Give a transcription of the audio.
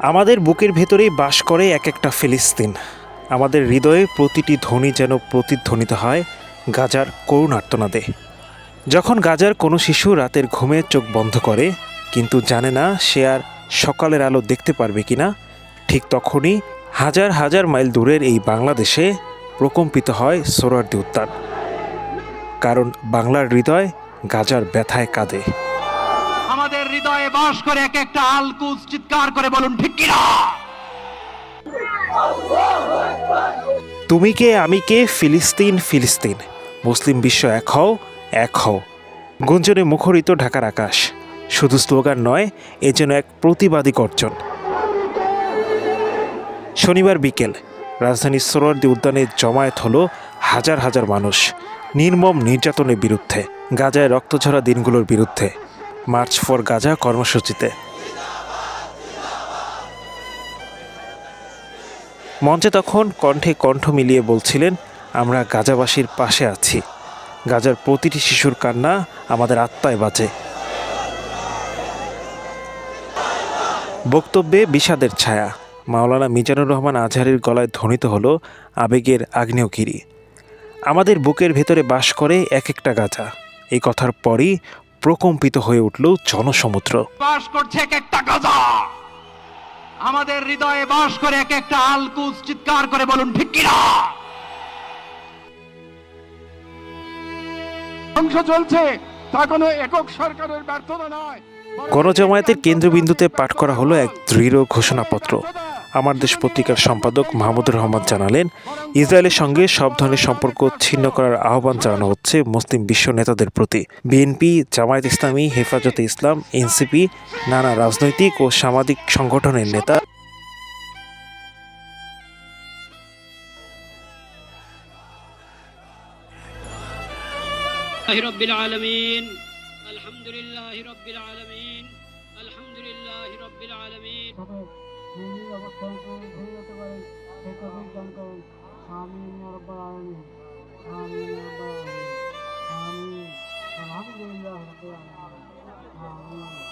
আমাদের বুকের ভেতরেই বাস করে এক একটা ফিলিস্তিন। আমাদের হৃদয়ে প্রতিটি ধ্বনি যেন প্রতিধ্বনিত হয় গাজার করুণ আর্তনাদে যখন গাজার কোনো শিশু রাতের ঘুমে চোখ বন্ধ করে, কিন্তু জানে না সে আর সকালের আলো দেখতে পারবে কিনা ঠিক তখনই হাজার হাজার মাইল দূরের এই বাংলাদেশে প্রকম্পিত হয় সোরারদি উদ্যান। কারণ বাংলার হৃদয় গাজার ব্যথায় কাঁদে। আমাদের হৃদয়ে বাস করে এক একটা আলকুস চিৎকার করে বলুন, ঠিক কিনা? তুমি কে, আমি কে? ফিলিস্তিন ফিলিস্তিন। মুসলিম বিশ্ব এক হও এক হও। গুঞ্জনে মুখরিত ঢাকার আকাশ। শুধু স্লোগান নয়, এ যেন এক প্রতিবাদী গর্জন। শনিবার বিকেল রাজধানীর সোরওয়ার্দী উদ্যানে জমায়েত হলো হাজার হাজার মানুষ, নির্মম নির্যাতনের বিরুদ্ধে, গাজায় রক্তঝরা দিনগুলোর বিরুদ্ধে। মার্চ ফর গাজা কর্মসূচিতে। মঞ্চে তখন কণ্ঠে কণ্ঠ মিলিয়ে বলছিলেন, আমরা গাজাবাসীর পাশে আছি। গাজার প্রতিটি শিশুর কান্না আমাদের আত্মায় বাজে। বক্তব্যে বিষাদের ছায়া। মাওলানা মিজানুর রহমান আজহারের গলায় ধ্বনিত হল আবেগের আগ্নেয়গিরি। আমাদের বুকের ভেতরে বাস করে এক একটা গাজা। এই কথার পরই প্রকম্পিত হয়ে উঠল জনসমুদ্র। বাস করছে এক একটা গাজা। আমাদের হৃদয়ে বাস করে এক একটা আলকুস চিৎকার করে বলুন ঠিক কিনা? ধ্বংস চলছে তা কোনো একক সরকারের ব্যর্থতা নয়। গণজামায়াতের কেন্দ্রবিন্দুতে পাঠ করা হলো এক দৃঢ় ঘোষণাপত্র। আমার দেশ পত্রিকার সম্পাদক মাহমুদুর রহমান জানালেন ইসরায়েলের সঙ্গে সব ধরনের সম্পর্ক ছিন্ন করার আহ্বান জানানো হচ্ছে মুসলিম বিশ্ব নেতাদের প্রতি বিএনপি জামায়াত ইসলামী হেফাজতে ইসলাম এনসিপি নানা রাজনৈতিক ও সামাজিক সংগঠনের নেতা لله رب العالمين الحمد لله رب العالمين الحمد لله رب العالمين দিনের অবস্থানকে ঘনীভূত পারেন সে তফিক দান করেন স্বামী মরব্বর রাব্বাল স্বামী মরব্বর ইয়া স্বামী আলহামদুলিল্লাহ রাব্বিল আমিন